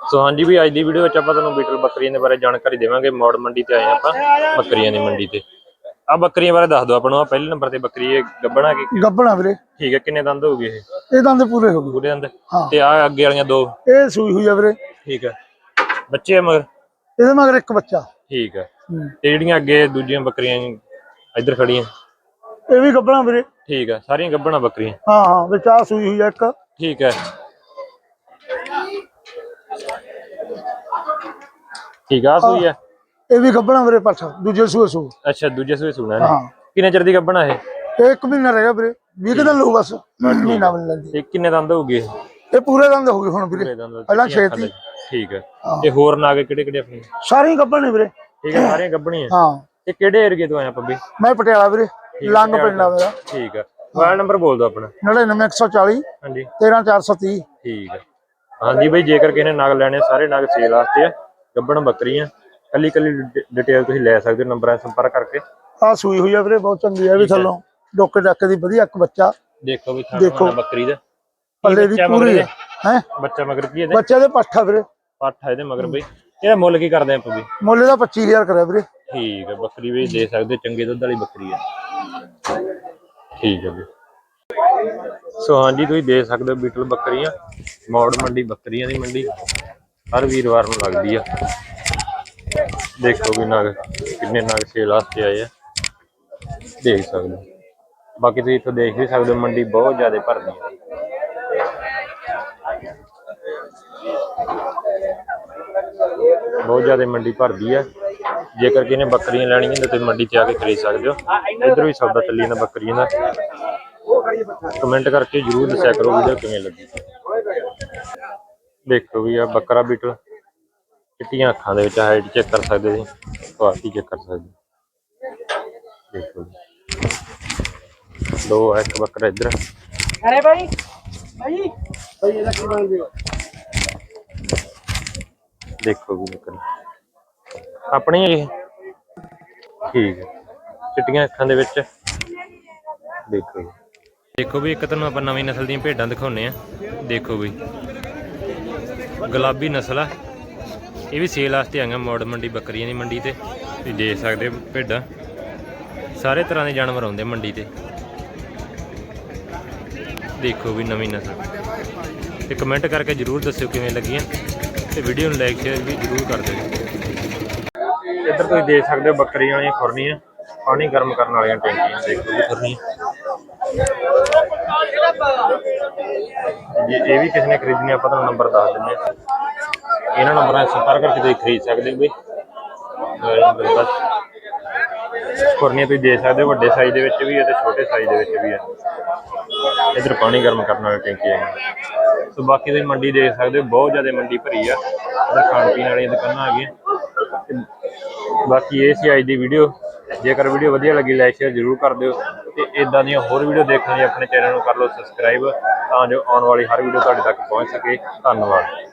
ਸੋ ਹਾਂਜੀ ਵੀ ਅੱਜ ਦੀ ਵੀਡੀਓ ਵਿੱਚ ਆਪਾਂ ਤੁਹਾਨੂੰ ਬੀਟਲ ਬੱਕਰੀਆਂ ਦੇ ਬਾਰੇ ਜਾਣਕਾਰੀ ਦੇਵਾਂਗੇ। ਮੌੜ ਮੰਡੀ ਤੇ ਆਏ ਆਪਾਂ ਬੱਕਰੀਆਂ ਦੀ ਮੰਡੀ ਤੇ। ਆ ਬੱਕਰੀਆਂ ਬਾਰੇ ਦੱਸ ਦਿਓ ਆਪਾਂ ਨੂੰ। ਆਹ ਪਹਿਲੇ ਨੰਬਰ ਤੇ ਬੱਕਰੀ ਇਹ ਗੱਬਣਾ ਕੀ ਗੱਬਣਾ ਵੀਰੇ। ਠੀਕ ਹੈ ਕਿੰਨੇ ਦੰਦ ਹੋਊਗੇ ਇਹ? ਇਹ ਦੰਦ ਪੂਰੇ ਹੋ ਗਏ। ਪੂਰੇ ਦੰਦ। ਤੇ ਆ ਅੱਗੇ ਵਾਲੀਆਂ ਦੋ? ਇਹ ਸੂਈ ਹੋਈ ਆ ਵੀਰੇ। ਠੀਕ ਹੈ। ਬੱਚੇ ਆ ਮਗਰ? ਇਹਦੇ ਮਗਰ ਇੱਕ ਬੱਚਾ। ਠੀਕ ਹੈ। ਤੇ ਜਿਹੜੀਆਂ ਅੱਗੇ ਦੂਜੀਆਂ ਬੱਕਰੀਆਂ ਇੱਧਰ ਖੜੀਆਂ ਇਹ ਵੀ ਗੱਬਣਾ ਵੀਰੇ। ਠੀਕ ਹੈ ਸਾਰੀਆਂ ਗੱਬਣਾ ਬੱਕਰੀਆਂ। ਹਾਂ ਹਾਂ ਵਿੱਚ ਆ ਸੂਈ ਹੋਈ ਆ ਇੱਕ। ਠੀਕ ਹੈ। ਠੀਕ ਆ ਸੂਈ ਹੈ ਇਹ ਵੀ ਗੱਬਣਾ ਵੀਰੇ ਪੱਠ ਦੂਜੇ ਸੂਏ ਸੂ। ਅੱਛਾ ਦੂਜੇ ਸੂਏ ਸੁਣਾ ਨੇ ਹਾਂ। ਕਿੰਨੇ ਚਿਰ ਦੀ ਗੱਬਣਾ ਇਹ? ਇਹ ਇੱਕ ਮਹੀਨਾ ਰਹਿ ਗਿਆ ਵੀਰੇ 20 ਕੁ ਦਿਨ ਲਊ ਬਸ ਮਹੀਨਾ ਬਣ ਲੈਂਦੀ ਤੇ ਕਿੰਨੇ ਦੰਦ ਹੋਊਗੇ ਇਹ? ਇਹ ਪੂਰੇ ਦੰਦ ਹੋ ਗਏ ਹੁਣ ਵੀਰੇ ਪਹਿਲਾਂ ਛੇਤੀ ਦੇ? ਠੀਕ ਹੈ ਹਾਂ। ਤੇ ਹੋਰ ਨਾਗ ਕਿਹੜੇ ਕਿਹੜੇ ਆਪਣੇ? ਸਾਰੀਆਂ ਗੱਬਣ ਨੇ ਵੀਰੇ। ਠੀਕ ਹੈ ਸਾਰੀਆਂ ਗੱਬਣੀਆਂ ਹਾਂ। ਤੇ ਕਿਹੜੇ ਏਰੀਏ ਤੋਂ ਆਏ ਆਪਾਂ ਵੀ ਮੈਂ ਪਟਿਆਲਾ ਵੀਰੇ ਲੰਗ ਪਿੰਡ ਆ ਮੇਰਾ। ਠੀਕ ਹੈ ਮੋਬਾਈਲ ਨੰਬਰ ਬੋਲ ਦਿਓ ਆਪਣਾ। 99140 ਹਾਂਜੀ। 13430 ਠੀਕ ਹੈ ਹਾਂਜੀ ਬਈ ਜੇਕਰ ਕਿਸੇ ਨੇ ਨਗ ਲੈਣੇ ਸਾਰੇ ਨਗ ਸੇਲ ਵਾਸਤੇ ਆ। ਗੱਬਣ ਬੱਕਰੀਆਂ। ਕੱਲੀ ਕੱਲੀ ਡਿਟੇਲ ਤੁਸੀਂ ਲੈ ਸਕਦੇ ਹੋ ਨੰਬਰਾਂ ਸੰਪਰਕ ਕਰਕੇ। ਆ ਸੂਈ ਹੋਈ ਆ ਵੀਰੇ ਬਹੁਤ ਚੰਗੀ ਆ ਵੀ ਥੱਲੋਂ। ਡੋਕੇ ਡਾਕੇ ਦੀ ਵਧੀਆ ਇੱਕ ਬੱਚਾ। ਦੇਖੋ ਵੀ ਥਾਣਾ ਬੱਕਰੀ ਦਾ। ਪੱਲੇ ਦੀ ਪੂਰੀ? ਹੈ? ਹੈ ਬੱਚਾ ਮਗਰ ਕੀ ਇਹਦੇ? ਬੱਚੇ ਦੇ ਪੱਠਾ ਵੀਰੇ। ਪੱਠ ਆ ਇਹਦੇ ਮਗਰ ਬਈ ਇਹਦਾ ਮੁੱਲ ਕੀ ਕਰਦੇ ਆਪਾਂ ਵੀ? ਮੁੱਲ ਦਾ 25000 ਕਰਿਆ ਵੀਰੇ। ਠੀਕ ਹੈ ਬੱਕਰੀ ਵੀ ਦੇ ਸਕਦੇ ਚੰਗੇ ਦੁੱਧ ਵਾਲੀ ਬੱਕਰੀ ਹੈ ਠੀਕ ਹੈ ਜੀ। ਸੋ ਹਾਂਜੀ ਤੁਸੀਂ ਦੇ ਸਕਦੇ ਹੋ ਬੀਟਲ ਬੱਕਰੀਆਂ ਮੌੜ ਮੰਡੀ ਬੱਕਰੀਆਂ ਦੀ ਮੰਡੀ। ਹਰ ਵੀਰਵਾਰ ਨੂੰ ਲੱਗਦੀ ਆ। ਦੇਖੋ ਵੀ ਨਗ, ਕਿੰਨੇ ਨਗ ਸੇਲ ਵਾਸਤੇ ਆਏ ਆ। ਦੇਖ ਸਕਦੇ ਹੋ। ਬਾਕੀ ਤੁਸੀਂ ਇੱਥੋਂ ਦੇਖ ਵੀ ਸਕਦੇ ਹੋ, ਮੰਡੀ ਬਹੁਤ ਜ਼ਿਆਦਾ ਭਰਦੀ ਹੈ ਬਹੁਤ ਜ਼ਿਆਦਾ ਮੰਡੀ ਭਰਦੀ ਆ। ਜੇਕਰ ਕਿਸੇ ਨੇ ਬੱਕਰੀਆਂ ਲੈਣੀਆਂ ਤਾਂ ਤੁਸੀਂ ਮੰਡੀ ਤੇ ਆ ਕੇ ਖਰੀਦ ਸਕਦੇ ਹੋ। ਇੱਧਰ ਵੀ ਸੌਦਾ ਚੱਲੀ ਜਾਂਦਾ ਬੱਕਰੀਆਂ ਦਾ। ਕਮੈਂਟ ਕਰਕੇ ਜਰੂਰ ਦੱਸਿਆ ਕਰੋ ਵੀਡੀਓ ਕਿਵੇਂ ਲੱਗੀ। ਦੇਖੋ ਵੀ ਆ ਬੱਕਰਾ ਬੀਟਲ। ਚਿੱਟੀਆਂ ਅੱਖਾਂ ਦੇ ਵਿੱਚ ਹਾਈਟ ਚੈੱਕ ਕਰ ਸਕਦੇ ਜੀ ਕੁਆਲਿਟੀ ਚੈੱਕ ਕਰ ਸਕਦੇ। ਦੇਖੋ ਜੀ। ਦੋ ਇੱਕ ਬੱਕਰਾ ਇੱਧਰ। ਅਰੇ ਭਾਈ ਭਾਈ ਭਾਈ ਇਹਦਾ ਕੀ ਬਣ ਗਿਆ? ਦੇਖੋ ਵੀ ਬੱਕਰਾ। ਆਪਣੀ ਇਹ? ਠੀਕ ਹੈ। ਚਿੱਟੀਆਂ ਅੱਖਾਂ ਦੇ ਵਿੱਚ। ਦੇਖੋ ਜੀ। ਦੇਖੋ ਵੀ ਇੱਕ ਤੁਹਾਨੂੰ ਆਪਾਂ ਨਵੀਂ ਨਸਲ ਦੀਆਂ ਭੇਡਾਂ ਦਿਖਾਉਨੇ ਆ ਦੇਖੋ ਵੀ। ਗੁਲਾਬੀ ਨਸਲ ਆ। ਇਹ ਵੀ ਸੇਲ ਵਾਸਤੇ ਆਈਆਂ, ਮੋੜ ਮੰਡੀ, ਬੱਕਰੀਆਂ ਦੀ ਮੰਡੀ ਤੇ। ਤੁਸੀਂ ਦੇਖ ਸਕਦੇ ਹੋ ਭੇਡਾਂ। ਸਾਰੇ ਤਰ੍ਹਾਂ ਦੇ ਜਾਨਵਰ ਆਉਂਦੇ ਮੰਡੀ ਤੇ। ਦੇਖੋ ਵੀ ਨਵੀਂ ਨਸਲ। ਤੇ ਕਮੈਂਟ ਕਰਕੇ ਜਰੂਰ ਦੱਸਿਓ ਕਿਵੇਂ ਲੱਗੀਆਂ। ਤੇ ਵੀਡੀਓ ਨੂੰ ਲਾਈਕ ਸ਼ੇਅਰ ਵੀ ਜਰੂਰ ਕਰ ਦਿਓ। ਇੱਧਰ ਤੁਸੀਂ ਦੇਖ ਸਕਦੇ ਹੋ ਬੱਕਰੀਆਂ ਵਾਲੀਆਂ ਖੁਰਨੀਆਂ। ਪਾਣੀ ਗਰਮ ਕਰਨ ਵਾਲੀਆਂ ਟੈਂਕੀਆਂ। ਦੇਖੋ ਵੀ ਖੁਰਨੀਆਂ। ਜੇ, ਇਹ ਵੀ ਕਿਸੇ ਨੇ ਖਰੀਦਣੀ ਆਪਾਂ ਤੁਹਾਨੂੰ ਨੰਬਰ ਦੱਸ ਦਿੰਦੇ ਹਾਂ ਇਹਨਾਂ ਨੰਬਰਾਂ 'ਤੇ ਸੰਪਰਕ ਕਰਕੇ ਤੁਸੀਂ ਖਰੀਦ ਸਕਦੇ ਹੋ ਬਈ। ਅਹ ਤੁਸੀਂ ਦੇਖ ਸਕਦੇ ਹੋ, ਵੱਡੇ ਸਾਈਜ਼ ਦੇ ਵਿੱਚ ਵੀ ਹੈ ਤੇ ਛੋਟੇ ਸਾਈਜ਼ ਦੇ ਵਿੱਚ ਵੀ ਹੈ। ਇੱਧਰ ਪਾਣੀ ਗਰਮ ਕਰਨ ਵਾਲੀ ਟੈਂਕੀ ਹੈ। ਸੋ ਬਾਕੀ ਤੁਸੀਂ ਮੰਡੀ ਦੇਖ ਸਕਦੇ ਹੋ, ਬਹੁਤ ਜ਼ਿਆਦਾ ਮੰਡੀ ਭਰੀ ਆ। ਇੱਧਰ ਖਾਣ ਪੀਣ ਵਾਲੀਆਂ ਦੁਕਾਨਾਂ ਆ ਗਈਆਂ ਬਾਕੀ ਇਹ ਸੀ ਅੱਜ ਦੀ ਵੀਡੀਓ ਜੇਕਰ ਵੀਡੀਓ ਵਧੀਆ ਲੱਗੀ ਲਾਈਕ ਸ਼ੇਅਰ ਜ਼ਰੂਰ ਕਰ ਦਿਓ। ਇਦਾਂ ਦੀਆਂ ਹੋਰ ਵੀਡੀਓ ਦੇਖਣ ਲਈ ਆਪਣੇ ਚੈਨਲ ਨੂੰ ਕਰ ਲਓ ਸਬਸਕ੍ਰਾਈਬ ਤਾਂ ਜੋ ਆਉਣ ਵਾਲੀ ਹਰ ਵੀਡੀਓ ਤੁਹਾਡੇ ਤੱਕ ਪਹੁੰਚ ਸਕੇ। ਧੰਨਵਾਦ।